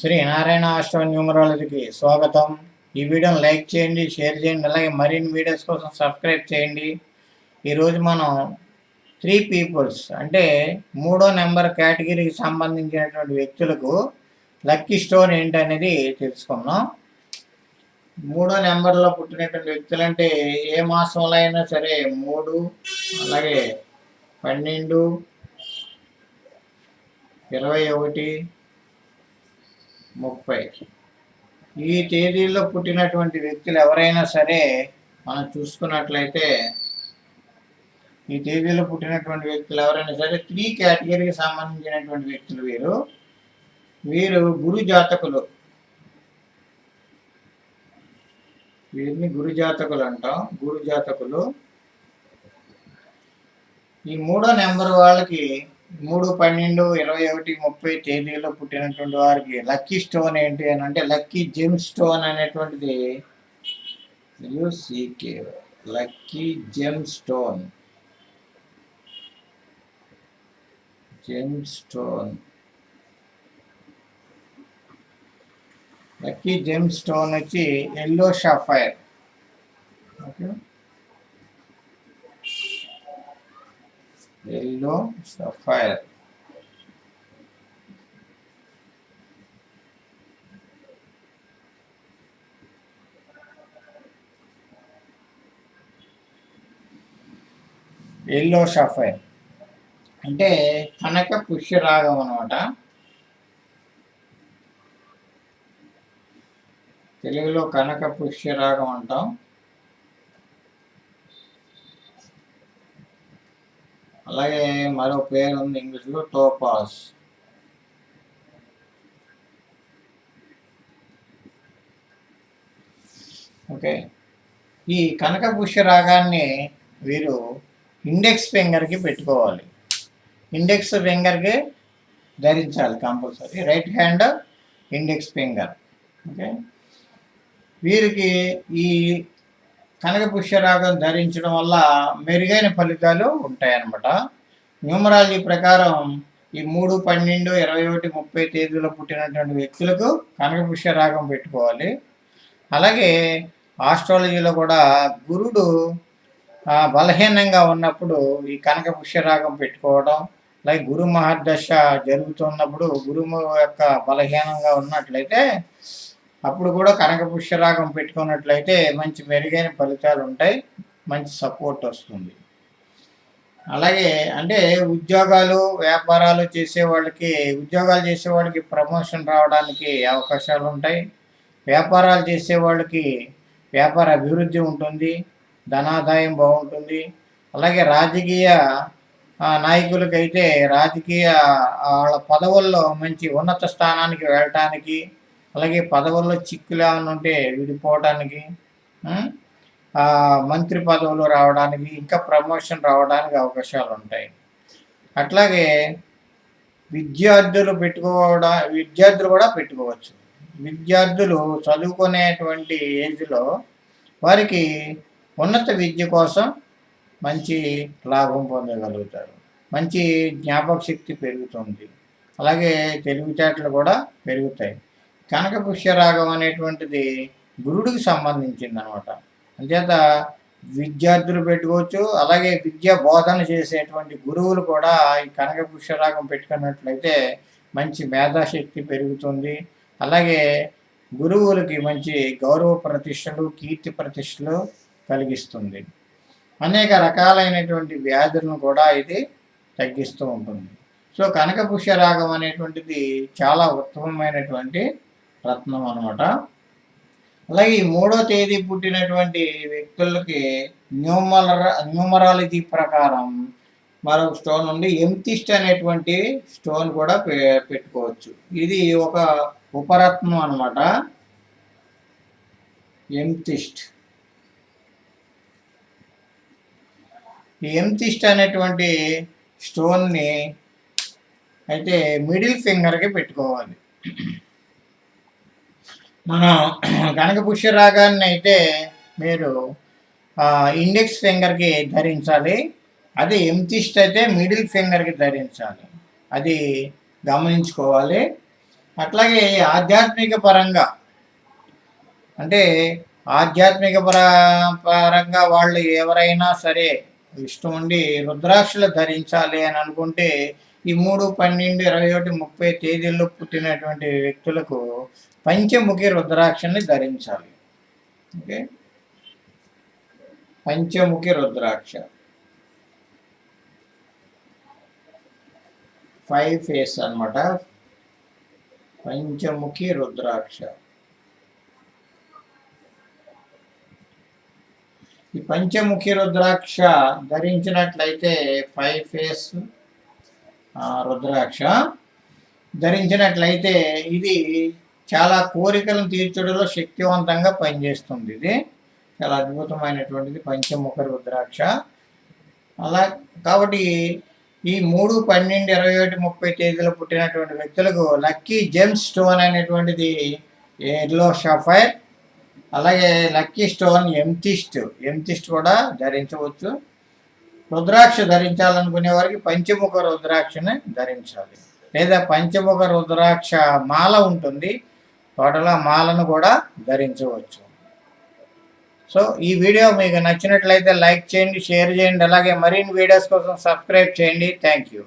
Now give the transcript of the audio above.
శ్రీ నారాయణ ఆశ్రమ న్యూమరాలజీకి స్వాగతం. ఈ వీడియోని లైక్ చేయండి షేర్ చేయండి అలాగే మరిన్ని వీడియోస్ కోసం సబ్స్క్రైబ్ చేయండి. ఈరోజు మనం త్రీ పీపుల్స్ అంటే మూడో నెంబర్ కేటగిరీకి సంబంధించినటువంటి వ్యక్తులకు లక్కీ స్టోన్ ఏంటనేది తెలుసుకుందాం. మూడో నెంబర్లో పుట్టినటువంటి వ్యక్తులు అంటే ఏ మాసంలో అయినా సరే మూడు అలాగే పన్నెండు ఇరవై ఒకటి ముప్పై. ఈ తేదీల్లో పుట్టినటువంటి వ్యక్తులు ఎవరైనా సరే మనం చూసుకున్నట్లయితే ఈ తేదీలో పుట్టినటువంటి వ్యక్తులు ఎవరైనా సరే త్రీ కేటగిరీకి సంబంధించినటువంటి వ్యక్తులు వీరు. వీరు గురు జాతకులు. వీరిని గురు జాతకులు అంటాం. గురు జాతకులు. ఈ మూడో నెంబర్ వాళ్ళకి మూడు పన్నెండు ఇరవై ఒకటి ముప్పై తేదీలో పుట్టినటువంటి వారికి లక్కీ స్టోన్ ఏంటి అని అంటే లక్కీ జెమ్ స్టోన్ అనేటువంటిది. CK lucky gem stone. Gem stone. Lucky gem stone వచ్చి yellow sapphire. Okay. Yellow sapphire yellow sapphire అంటే కనక పుష్యరాగం అనమాట తెలుగులో కనక పుష్యరాగం అంటాం. అలాగే మరో పేరు ఉంది ఇంగ్లీష్లో టోపాస్. ఓకే. ఈ కనకపుష్య రాగాన్ని వీరు ఇండెక్స్ ఫింగర్కి పెట్టుకోవాలి. ఇండెక్స్ ఫింగర్కి ధరించాలి compulsory. Right hand index finger. Okay. వీరికి ఈ కనక పుష్యరాగం ధరించడం వల్ల మెరుగైన ఫలితాలు ఉంటాయన్నమాట. న్యూమరాలజీ ప్రకారం ఈ మూడు పన్నెండు ఇరవై ఒకటి ముప్పై తేదీలో పుట్టినటువంటి వ్యక్తులకు కనక పుష్యరాగం పెట్టుకోవాలి. అలాగే ఆస్ట్రాలజీలో కూడా గురుడు బలహీనంగా ఉన్నప్పుడు ఈ కనక పుష్యరాగం పెట్టుకోవడం అలాగే గురు మహర్దశ జరుగుతున్నప్పుడు గురువు యొక్క బలహీనంగా ఉన్నట్లయితే అప్పుడు కూడా కనక పుష్యరాగం పెట్టుకున్నట్లయితే మంచి మెరుగైన ఫలితాలు ఉంటాయి మంచి సపోర్ట్ వస్తుంది. అలాగే అంటే ఉద్యోగాలు వ్యాపారాలు చేసే వాళ్ళకి ఉద్యోగాలు చేసే వాళ్ళకి ప్రమోషన్ రావడానికి అవకాశాలు ఉంటాయి. వ్యాపారాలు చేసే వాళ్ళకి వ్యాపార అభివృద్ధి ఉంటుంది ధనాదాయం బాగుంటుంది. అలాగే రాజకీయ నాయకులకైతే రాజకీయ వాళ్ళ పదవుల్లో మంచి ఉన్నత స్థానానికి వెళ్ళటానికి అలాగే పదవుల్లో చిక్కులు ఏమైనా ఉంటే విడిపోవడానికి మంత్రి పదవులు రావడానికి ఇంకా ప్రమోషన్ రావడానికి అవకాశాలు ఉంటాయి. అట్లాగే విద్యార్థులు పెట్టుకోవడం విద్యార్థులు కూడా పెట్టుకోవచ్చు. విద్యార్థులు చదువుకునేటువంటి ఏజ్లో వారికి ఉన్నత విద్య కోసం మంచి లాభం పొందగలుగుతారు. మంచి జ్ఞాపక శక్తి పెరుగుతుంది. అలాగే తెలివితేటలు కూడా పెరుగుతాయి. కనక పుష్యరాగం అనేటువంటిది గురుడికి సంబంధించింది అనమాట అంచేత విద్యార్థులు పెట్టుకోవచ్చు అలాగే విద్య బోధన చేసేటువంటి గురువులు కూడా ఈ కనక పుష్యరాగం పెట్టుకున్నట్లయితే మంచి మేధాశక్తి పెరుగుతుంది. అలాగే గురువులకి మంచి గౌరవ ప్రతిష్టలు కీర్తి ప్రతిష్టలు కలిగిస్తుంది. అనేక రకాలైనటువంటి వ్యాధులను కూడా ఇది తగ్గిస్తూ ఉంటుంది. సో కనక పుష్యరాగం అనేటువంటిది చాలా ఉత్తమమైనటువంటి రత్నం అనమాట అలాగే ఈ మూడో తేదీ పుట్టినటువంటి వ్యక్తులకి న్యూమర న్యూమరాలజీ ప్రకారం మరొక స్టోన్ ఉంది. ఎంతిస్ట్ అనేటువంటి స్టోన్ కూడా పె- పెట్టుకోవచ్చు. ఇది ఒక ఉపరత్నం అనమాట ఎంతిస్ట్. ఈ ఎంతిస్ట్ అనేటువంటి స్టోన్ని అయితే మిడిల్ ఫింగర్కి పెట్టుకోవాలి. మనం గణక పుష్య రాగాన్ని అయితే మీరు ఇండెక్స్ ఫింగర్కి ధరించాలి. అది ఎంతిస్ట్ అయితే మిడిల్ ఫింగర్కి ధరించాలి. అది గమనించుకోవాలి. అట్లాగే ఆధ్యాత్మిక పరంగా అంటే ఆధ్యాత్మిక పర పరంగా వాళ్ళు ఎవరైనా సరే ఇష్టం ఉండి రుద్రాక్షలు ధరించాలి అని అనుకుంటే ఈ మూడు పన్నెండు ఇరవై ఒకటి ముప్పై తేదీల్లో పుట్టినటువంటి వ్యక్తులకు పంచముఖి రుద్రాక్షని ధరించాలి. ఓకే? పంచముఖి రుద్రాక్ష ఫైవ్ ఫేస్ అన్నమాట. పంచముఖి రుద్రాక్ష ఈ పంచముఖి రుద్రాక్ష ధరించినట్లయితే ఫైవ్ ఫేస్ రుద్రాక్ష. ధరించినట్లయితే ఇది చాలా కోరికలను తీర్చడంలో శక్తివంతంగా పనిచేస్తుంది ఇది. చాలా అద్భుతమైనటువంటిది. పంచముఖ రుద్రాక్ష. అలా కాబట్టి ఈ మూడు పన్నెండు ఇరవై ఒకటి ముప్పై తేదీలో పుట్టినటువంటి వ్యక్తులకు లక్కీ జెమ్ స్టోన్ అనేటువంటిది ఎల్లో షఫైర్. అలాగే లక్కీ స్టోన్ ఎంతిస్ట్ ఎంతిస్ట్ కూడా ధరించవచ్చు. రుద్రాక్ష ధరించాలనుకునే వారికి పంచముఖ రుద్రాక్షని ధరించాలి. లేదా పంచముఖ రుద్రాక్ష మాల ఉంటుంది. తోటలో మాలను కూడా ధరించవచ్చు. సో ఈ వీడియో మీకు నచ్చినట్లయితే లైక్ చేయండి షేర్ చేయండి అలాగే మరిన్ని వీడియోస్ కోసం సబ్స్క్రైబ్ చేయండి. Thank you.